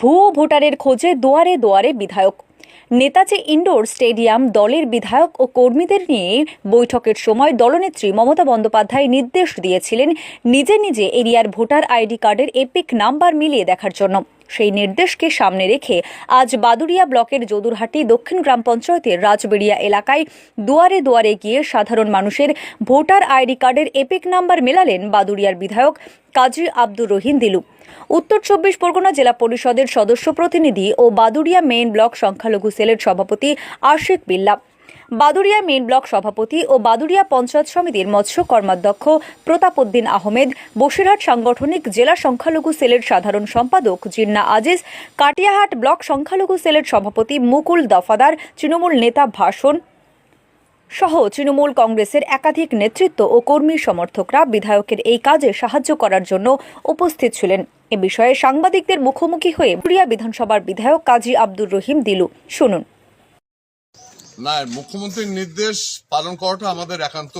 ভুয়ো ভোটারের খোঁজে দুয়ারে দুয়ারে বিধায়ক। নেতাজি ইন্ডোর স্টেডিয়াম দলের বিধায়ক ও কর্মীদের নিয়ে বৈঠকের সময় দলনেত্রী মমতা বন্দ্যোপাধ্যায় নির্দেশ দিয়েছিলেন নিজে নিজে এরিয়ার ভোটার আইডি কার্ডের এপিক নাম্বার মিলিয়ে দেখার জন্য। সেই নির্দেশকে সামনে রেখে আজ বাদুড়িয়া ব্লকের যদুরহাটি দক্ষিণ গ্রাম পঞ্চায়েতের রাজবেড়িয়া এলাকায় দুয়ারে দুয়ারে গিয়ে সাধারণ মানুষের ভোটার আইডি কার্ডের এপিক নাম্বার মেলালেন বাদুড়িয়ার বিধায়ক কাজী আব্দুর রহিম দিলু। উত্তর চব্বিশ পরগনা জেলা পরিষদের সদস্য প্রতিনিধি ও বাদুড়িয়া মেইন ব্লক সংখ্যালঘু সেলের সভাপতি আশিক বিল্লা। বাদুড়িয়া মেন ব্লক সভাপতি ও বাদুড়িয়া পঞ্চায়েত সমিতির মৎস্য কর্মাধ্যক্ষ প্রতাপউদ্দিন আহমেদ, বসিরহাট সাংগঠনিক জেলা সংখ্যালঘু সেলের সাধারণ সম্পাদক জিন্না আজিজ, কাটিয়াহাট ব্লক সংখ্যালঘু সেলের সভাপতি মুকুল দফাদার, তৃণমূল নেতা ভাষণ সহ তৃণমূল কংগ্রেসের একাধিক নেতৃত্ব ও কর্মী সমর্থকরা বিধায়কের এই কাজে সাহায্য করার জন্য উপস্থিত ছিলেন। এ বিষয়ে সাংবাদিকদের মুখোমুখি হয়ে বুড়িয়া বিধানসভার বিধায়ক কাজী আব্দুর রহিম দিলু। শুনুন। না মুখ্যমন্ত্রীর নির্দেশ পালন করাটা আমাদের একান্ত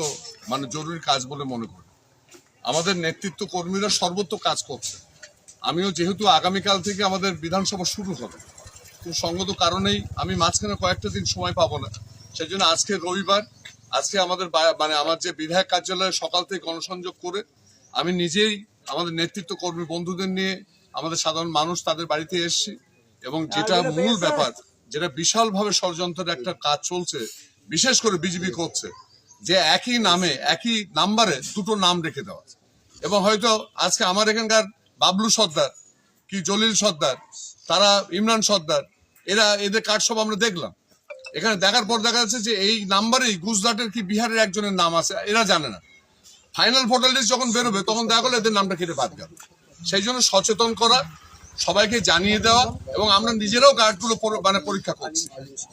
মানে জরুরি কাজ বলে মনে করি। আমাদের নেতৃত্ব কর্মীরা সর্বত্র কাজ করছে। আমিও যেহেতু আগামীকাল থেকে আমাদের বিধানসভা শুরু হবে তো সঙ্গত কারণেই আমি মাঝখানে কয়েকটা দিন সময় পাবো না। সেই জন্য আজকে রবিবার আজকে আমাদের মানে আমার যে বিধায়ক কার্যালয়ে সকাল থেকে গণসংযোগ করে আমি নিজেই আমাদের নেতৃত্ব কর্মী বন্ধুদের নিয়ে আমাদের সাধারণ মানুষ তাদের বাড়িতে এসেছি এবং যেটা মূল ব্যাপার যেটা বিশালভাবে ষড়যন্ত্রের একটা কাজ চলছে, বিশেষ করে বিজেপি করছে, যে একই নামে, একই নাম্বারে দুটো নাম রেখে দেওয়া এবং হয়তো আজকে আমার এখানকার বাবলু সর্দার, কি জলিল সর্দার, তারা ইমরান সর্দার, এরা এদের কার্ড সব আমরা দেখলাম। এখানে দেখার পর দেখা যাচ্ছে যে এই নাম্বারেই গুজরাটের কি বিহারের একজনের নাম আছে, এরা জানে না। ফাইনাল ভোটার লিস্ট যখন বেরোবে, তখন দেখা গেলো এদের নামটা কেটে বাদ গেল। সেই জন্য সচেতন করা সবাইকে জানিয়ে দেওয়া এবং আমরা নিজেরাও কার্ডগুলো পর- মানে পরীক্ষা করছি।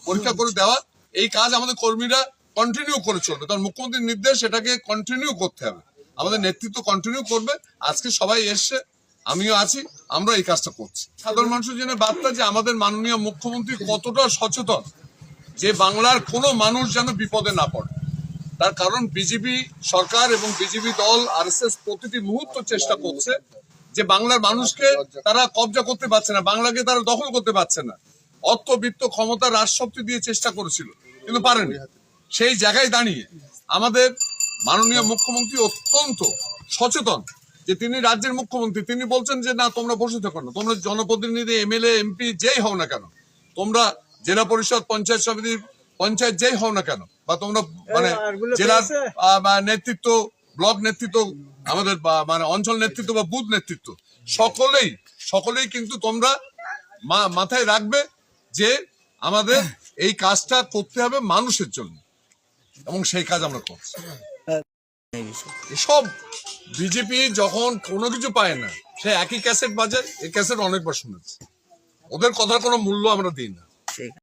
পরীক্ষা করে দেওয়া, এই কাজ আমাদের কর্মীরা কন্টিনিউ করে চলবে। কারণ মুখ্যমন্ত্রীর নির্দেশ এটাকে কন্টিনিউ করতে হবে। আমাদের নেতৃত্ব কন্টিনিউ করবে। আজকে সবাই এসছে, আমিও আছি আমরা এই কাজটা করছি। সাধারণ মানুষের জন্য বার্তা যে আমাদের মাননীয় মুখ্যমন্ত্রী কতটা সচেতন যে বাংলার কোনো মানুষ যেন বিপদে না পড়ে। তার কারণ বিজেপি সরকার এবং বিজেপি দল আর প্রতিটি মুহূর্ত চেষ্টা করছে যে বাংলার মানুষকে তারা কবজা করতে পারছে না বাংলাকে তারা দখল করতে পারছে না। অর্থ বিত্ত ক্ষমতা রাজশক্তি দিয়ে চেষ্টা করেছিল কিন্তু পারেনি। সেই জায়গায় দাঁড়িয়ে আমাদের মাননীয় মুখ্যমন্ত্রী অত্যন্ত সচেতন যে তিনি রাজ্যের মুখ্যমন্ত্রী। তিনি বলছেন যে না তোমরা বসে থাকো না। তোমরা জনপ্রতিনিধি এমএলএ এমপি যেই হও না কেন তোমরা জেলা পরিষদ পঞ্চায়েত সমিতির পঞ্চায়েত যেই হও না কেন বা তোমরা মানে জেলার নেতৃত্ব ব্লক নেতৃত্ব আমাদের মানে অঞ্চল নেতৃত্ব বা বুথ নেতৃত্ব, সকলেই সকলেই কিন্তু তোমরা মাথায় রাখবে যে আমাদের এই কাজটা করতে হবে মানুষের জন্য। এবং সেই কাজ আমরা করছি। সব বিজেপি যখন কোনো কিছু পায় না, সে একই ক্যাসেট বাজায় এই ক্যাসেট অনেকবার শুনেছে। ওদের কথার কোনো মূল্য আমরা দিই না।